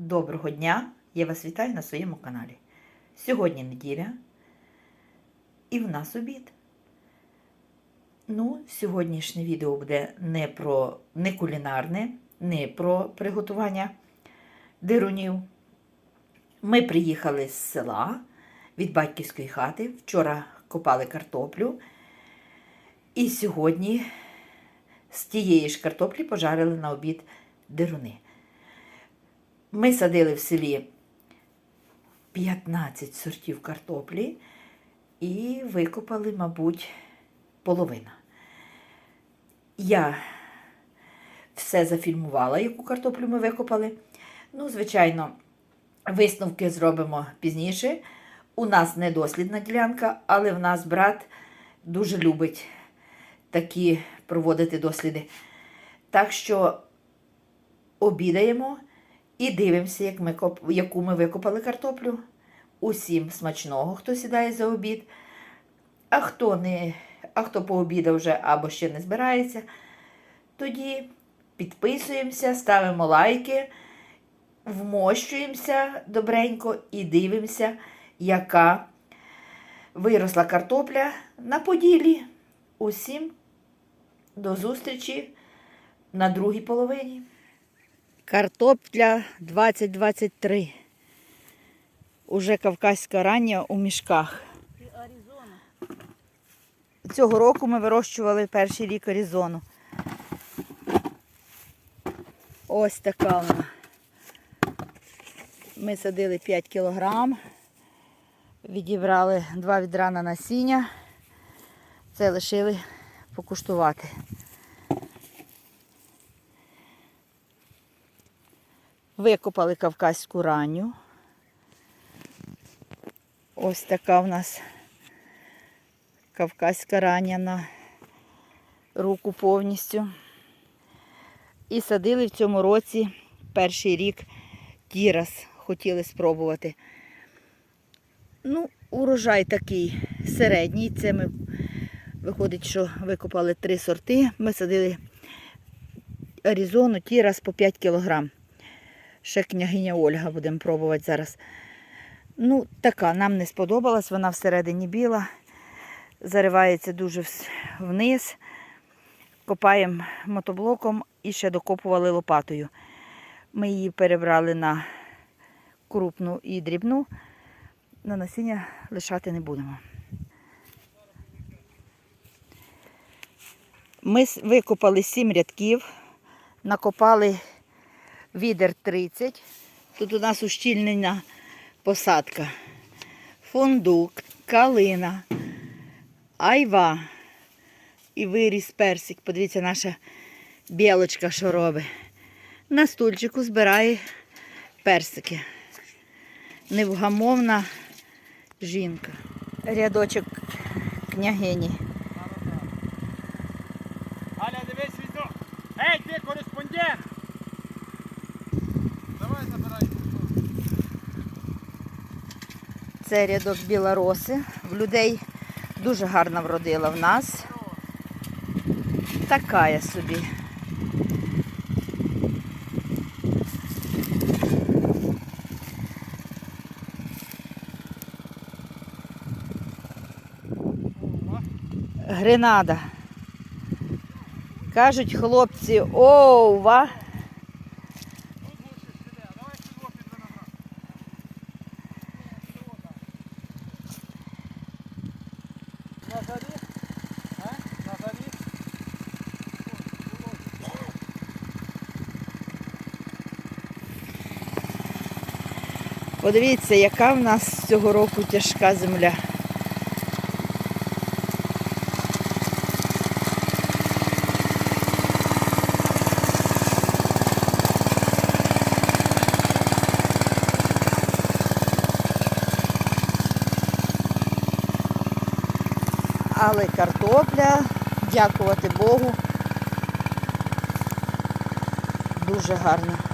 Доброго дня! Я вас вітаю на своєму каналі. Сьогодні неділя і в нас обід. Ну, сьогоднішнє відео буде не про не кулінарне, не про приготування дирунів. Ми приїхали з села від батьківської хати. Вчора копали картоплю. І сьогодні з тієї ж картоплі пожарили на обід дируни. Ми садили в селі 15 сортів картоплі і викопали, мабуть, половина. Я все зафільмувала, яку картоплю ми викопали. Ну, звичайно, висновки зробимо пізніше. У нас недослідна ділянка, але в нас брат дуже любить такі проводити досліди. Так що обідаємо і дивимося, як ми яку ми викопали картоплю. Усім смачного, хто сідає за обід. А хто не, а хто пообідав вже або ще не збирається, тоді підписуємося, ставимо лайки, вмощуємося добренько і дивимося, яка виросла картопля на поділі. Усім до зустрічі на другій половині. Картопля 2023. Уже кавказька рання у мішках. Цього року ми вирощували перший рік Аризону. Ось така вона. Ми садили 5 кілограм, відібрали два відра на насіння. Це лишили покуштувати. Викопали кавказьку ранню. Ось така в нас кавказька рання на руку повністю. І садили в цьому році перший рік тірас. Хотіли спробувати. Ну, урожай такий середній. Це ми виходить, що викопали три сорти. Ми садили Аризону тірас по 5 кілограм. Ще княгиня Ольга будемо пробувати зараз. Ну, така, нам не сподобалась, вона всередині біла, заривається дуже вниз. Копаємо мотоблоком і ще докопували лопатою. Ми її перебрали на крупну і дрібну. На насіння лишати не будемо. Ми викопали 7 рядків, накопали відер 30. Тут у нас ущільнена посадка. Фундук, калина, айва і виріс персик. Подивіться, наша білочка, що робить. На стульчику збирає персики. Невгамовна жінка. Рядочок княгині. Це рядок білороси. В людей дуже гарно вродила в нас. Така собі. Гренада. Кажуть хлопці, ова. На? А? На зарі? Подивіться, яка в нас цього року тяжка земля. Але картопля, дякувати Богу, дуже гарна.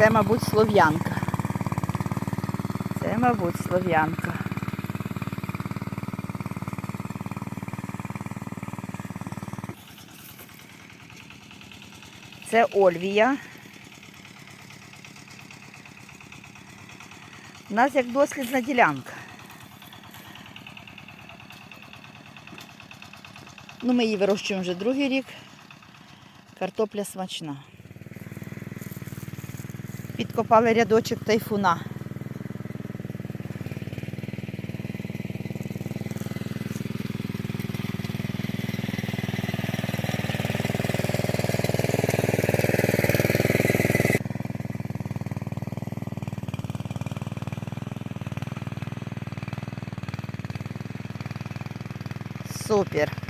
Це, мабуть, слов'янка. Це, мабуть, слов'янка. Це Ольвія. У нас як дослідна ділянка. Ну, ми її вирощуємо вже другий рік. Картопля смачна. Підкопали рядочок тайфуна. Супер.